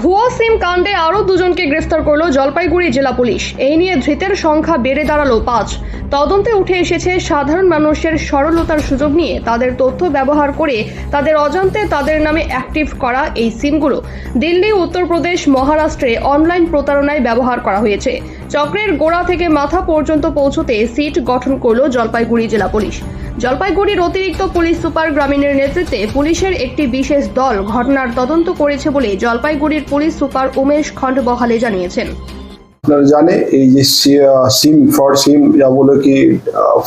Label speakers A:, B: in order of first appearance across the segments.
A: ভুয়ো সিম কাণ্ডে আরও দুজনকে গ্রেফতার করল জলপাইগুড়ি জেলা পুলিশ। এই নিয়ে ধৃতের সংখ্যা বেড়ে দাঁড়াল পাঁচ। তদন্তে উঠে এসেছে সাধারণ মানুষের সরলতার সুযোগ নিয়ে তাদের তথ্য ব্যবহার করে তাদের অজান্তে তাদের নামে অ্যাক্টিভ করা এই সিমগুলো দিল্লি, উত্তরপ্রদেশ, মহারাষ্ট্রে অনলাইন প্রতারণায় ব্যবহার করা হয়েছে। চক্রের গোড়া থেকে মাথা পর্যন্ত পৌঁছতে সিট গঠন করল জলপাইগুড়ি জেলা পুলিশ। জলপাইগুড়ির অতিরিক্ত পুলিশ সুপার গ্রামীণের নেতৃত্বে পুলিশের একটি বিশেষ দল ঘটনার তদন্ত করেছে বলে জলপাইগুড়ির পুলিশ সুপার উমেশ খণ্ডবহালে জানিয়েছেন।
B: আপনারা জানে এই যে সিম ফ্রড সিম যা বলে কি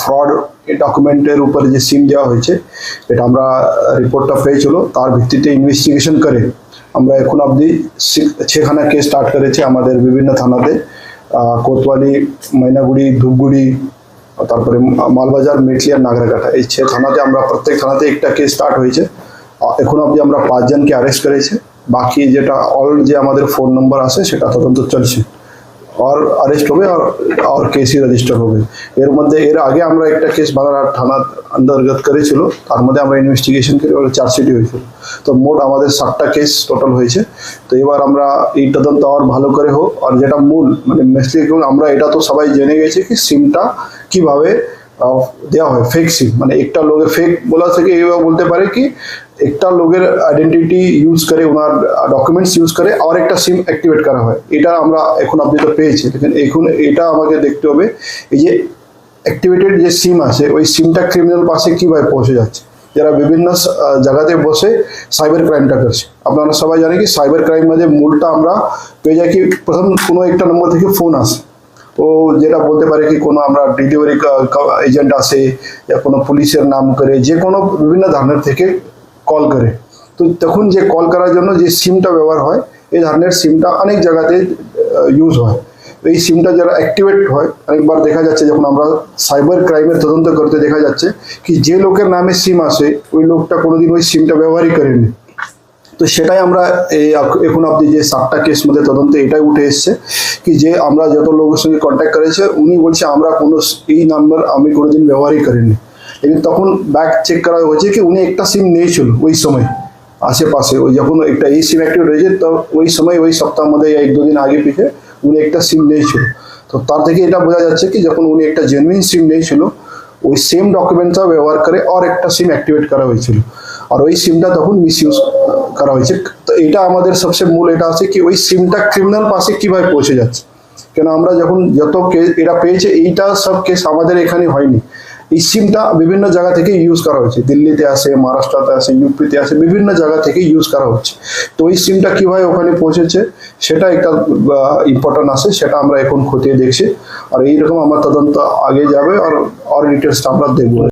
B: ফ্রড ডকুমেন্টের উপরে যে সিম দেওয়া হয়েছে এটা আমরা রিপোর্টটা পেয়েছিল তার ভিত্তিতে ইনভেস্টিগেশন করে আমরা এখন অবধি ছখানা কেস স্টার্ট করেছে আমাদের বিভিন্ন থানাতে আহ, কোতওয়ালি ময়নাগুড়ি ধূপগুড়ি তারপরে মালবাজার মেটলি আর নাগরাকাটা। এই ছ থানাতে আমরা প্রত্যেক থানাতে একটা কেস স্টার্ট হয়েছে। এখন অবধি আমরা পাঁচজনকে অ্যারেস্ট করেছে। বাকি যেটা অল যে আমাদের ফোন নম্বর আছে সেটা তদন্ত চলছে। আর অ্যারেস্ট হবে আর আর কেসই রেজিস্টার হবে। এর মধ্যে, এর আগে আমরা একটা কেস বালারহাট থানার অন্তর্গত করেছিল, তার মধ্যে আমরা ইনভেস্টিগেশন করে, ওর চার্জশিটই হয়েছিল। তো মোট আমাদের সাতটা কেস টোটাল হয়েছে। তো এবার আমরা এই তদন্ত আর ভালো করে হোক, আর যেটা মূল মানে মেসলি আমরা এটা তো সবাই জেনে গেছি কি সিমটা কীভাবে দেওয়া হয় ফেক সিম মানে একটা লোকের ফেক বলা থেকে এইভাবে বলতে পারে কি, একটা লোকের আইডেন্টিটি ইউজ করে, ওনার ডকুমেন্টস ইউজ করে আর একটা সিম অ্যাক্টিভেট করা হয়। এটা আমরা এখন আপনি তো পেয়েছি। এখন এটা আমাকে দেখতে হবে, এই যে অ্যাক্টিভেটেড যে সিম আছে, ওই সিমটা ক্রিমিনাল পাশে কীভাবে পৌঁছে যাচ্ছে? যারা বিভিন্ন জায়গাতে বসে সাইবার ক্রাইমটা করছে। আপনারা সবাই জানে কি সাইবার ক্রাইম মধ্যে মূলটা আমরা পেয়ে যাই কি, প্রথম কোনো একটা নম্বর থেকে ফোন আসে। ও যেটা বলতে পারে কি কোনো আমরা ডেলিভারি এজেন্ট আসে या কোনো পুলিশের নাম করে, যে কোনো বিভিন্ন ধরনের থেকে কল করে। তো তখন যে কল করার জন্য যে সিমটা ব্যবহার হয়, এই ধরনের সিমটা অনেক জায়গাতে ইউজ হয়। এই সিমটা যারা অ্যাক্টিভেট হয়, অনেকবার দেখা যাচ্ছে যখন আমরা সাইবার ক্রাইমের তদন্ত করতে দেখা যাচ্ছে, কি যে লোকের নামে সিম আসে, ওই লোকটা কোনোদিন ওই সিমটা ব্যবহারই করেনি। তো সেটাই আমরা এই এখন অব্দি যে সাতটা কেস মধ্যে তদন্তে এটাই উঠে এসছে কি যে আমরা যত লোকের সঙ্গে কন্ট্যাক্ট করেছে, উনি বলছে আমরা কোনো এই নাম্বার আমি কোনোদিন ব্যবহারই করিনি। এবং তখন ব্যাক চেক করা হয়েছে কি উনি একটা সিম নিয়েছিল ওই সময়, আশেপাশে। ওই যখন একটা এই সিম অ্যাক্টিভ রয়েছে, তো ওই সময় ওই সপ্তাহ মধ্যে এক দুদিন আগে পিছে উনি একটা সিম নিয়েছিল। তো তার থেকে এটা বোঝা যাচ্ছে কি যখন উনি একটা জেনুইন সিম নিয়েছিল, ওই সেম ডকুমেন্টটা ব্যবহার করে আর একটা সিম অ্যাক্টিভেট করা হয়েছিল। আর ওই সিমটা তখন মিস ইউজ করা হয়েছে। তো এটা আমাদের সবচেয়ে মূল, এটা আছে কি ওই সিমটা ক্রিমিনাল পাশে কীভাবে পৌঁছে যাচ্ছে। কেন আমরা যখন যত এটা পেয়েছে, এইটা সব কেস আমাদের এখানে হয়নি। এই সিমটা বিভিন্ন জায়গা থেকে ইউজ করা হয়েছে। দিল্লিতে আসে, মহারাষ্ট্রতে আসে ইউপিতে আসে, বিভিন্ন জায়গা থেকে ইউজ করা হচ্ছে। তো ওই সিমটা কীভাবে ওখানে পৌঁছেছে, সেটা একটা ইম্পর্টেন্ট আছে, সেটা আমরা এখন খতিয়ে দেখছি। আর এইরকম আমার তদন্ত আগে যাবে, আর আর ডিটেলসটা আমরা দেখব।